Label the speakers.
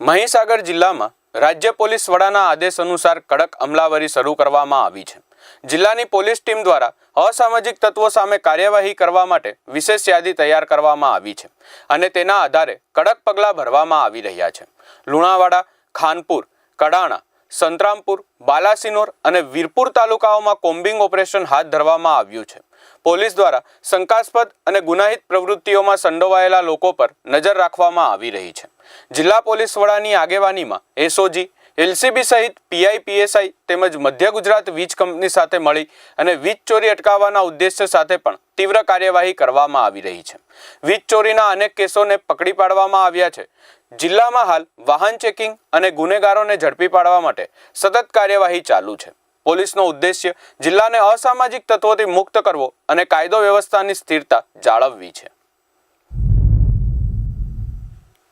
Speaker 1: મહીસાગર જિલ્લામાં રાજ્ય પોલીસ વડાના આદેશ અનુસાર કડક અમલાવરી શરૂ કરવામાં આવી છે. જિલ્લાની પોલીસ ટીમ દ્વારા અસામાજિક તત્વો સામે કાર્યવાહી કરવા માટે વિશેષ યાદી તૈયાર કરવામાં આવી છે અને તેના આધારે કડક પગલાં ભરવામાં આવી રહ્યા છે. લુણાવાડા, ખાનપુર, કડાણા, સંતરામપુર, બાલાસિનોર અને વીરપુર તાલુકાઓમાં કોમ્બિંગ ઓપરેશન હાથ ધરવામાં આવ્યું છે. પોલીસ દ્વારા શંકાસ્પદ અને ગુનાહિત પ્રવૃત્તિઓમાં સંડોવાયેલા લોકો પર નજર રાખવામાં આવી રહી છે. જિલ્લા પોલીસ વડાની આગેવાનીમાં એસઓજી એલસીબી સહિત પીઆઈ પીએસઆઈ તેમજ મધ્ય ગુજરાત વીજ કંપની સાથે મળી અને વીજ ચોરી અટકાવવાના ઉદ્દેશ્ય સાથે પણ તીવ્ર કાર્યવાહી કરવામાં આવી રહી છે. વીજ ચોરીના અનેક કેસોને પકડી પાડવામાં આવ્યા છે. જિલ્લામાં હાલ વાહન ચેકિંગ અને ગુનેગારોને ઝડપી પાડવા માટે સતત કાર્યવાહી ચાલુ છે. પોલીસનો ઉદ્દેશ્ય જિલ્લાને અસામાજિક તત્વોથી મુક્ત કરવો અને કાયદો વ્યવસ્થાની સ્થિરતા જાળવવી છે.